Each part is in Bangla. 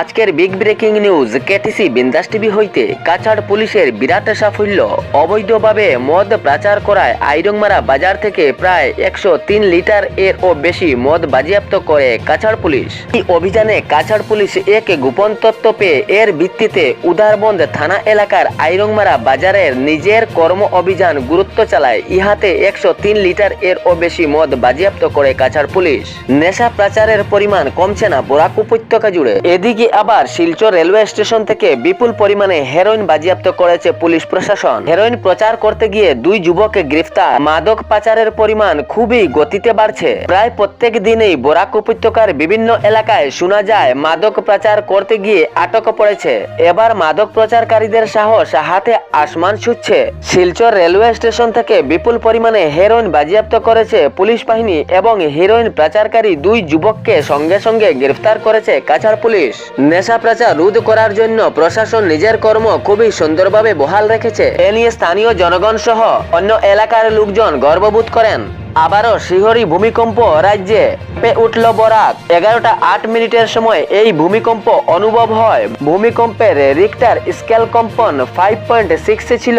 আজকের big breaking news KTC Bindass TV হইতে কাছাড় পুলিশের বিরাট সাফল্য। অবৈধভাবে মদ পাচার করায় আইরংমারা বাজার থেকে প্রায় একশো তিন লিটার এর ও বেশি মদ বাজেয়াপ্ত করে কাছাড় পুলিশ। এই অভিযানে কাছাড় পুলিশ এক গোপন তথ্য পেয়ে এর ভিত্তিতে উদারবন্দ থানা এলাকার আইরংমারা বাজারের নিজের কর্ম অভিযান গুরুত্ব চালায়। ইহাতে একশো তিন লিটার এর ও বেশি মদ বাজেয়াপ্ত করে কাছাড় পুলিশ। নেশা পাচারের পরিমাণ কমছে না বরাক উপত্যকা জুড়ে। এদিকে আবার শিলচর রেলওয়ে স্টেশন থেকে বিপুল পরিমাণে হেরোইন বাজেয়াপ্ত করেছে পুলিশ প্রশাসন। হেরোইন প্রচার করতে গিয়ে দুই যুবককে গ্রেফতার। মাদক পাচারের পরিমাণ খুবই গতিতে বাড়ছে। প্রায় প্রত্যেক দিনেই বরাক উপত্যকার বিভিন্ন এলাকায় শোনা যায়, মাদক পাচার করতে গিয়ে আটক পড়েছে। এবার মাদক প্রচারকারীদের সাহস হাতে আসমান ছুটছে শিলচর রেলওয়ে স্টেশন থেকে বিপুল পরিমাণে হেরোইন বাজেয়াপ্ত করেছে পুলিশ বাহিনী এবং হেরোইন পাচারকারী দুই যুবককে সঙ্গে সঙ্গে গ্রেফতার করেছে কাছাড় পুলিশ। নেশা প্রচার রোধ করার জন্য প্রশাসন নিজের কর্ম খুবই সুন্দরভাবে বহাল রেখেছে। এ নিয়ে স্থানীয় জনগণ সহ অন্য এলাকার লোকজন গর্ববোধ করেন। আবারও শিহরি ভূমিকম্প রাজ্যে পে উঠল বরাক এগারোটা আট মিনিটের সময় এই ভূমিকম্প অনুভব হয়। ভূমিকম্পের রিক্টার স্কেল কম্পন ফাইভ পয়েন্ট সিক্স ছিল।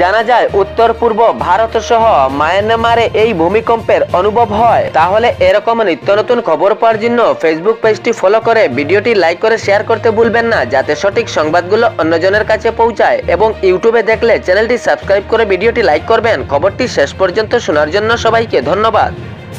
জানা যায়, উত্তর পূর্ব ভারত সহ মায়ানমারে এই ভূমিকম্পের অনুভব হয়। তাহলে এরকম নিত্য নতুন খবর পাওয়ার জন্য ফেসবুক পেজটি ফলো করে ভিডিওটি লাইক করে শেয়ার করতে ভুলবেন না, যাতে সঠিক সংবাদগুলো অন্যজনের কাছে পৌঁছায়। এবং ইউটিউবে দেখলে চ্যানেলটি সাবস্ক্রাইব করে ভিডিওটি লাইক করবেন। খবরটি শেষ পর্যন্ত শোনার জন্য সবাইকে ধন্যবাদ।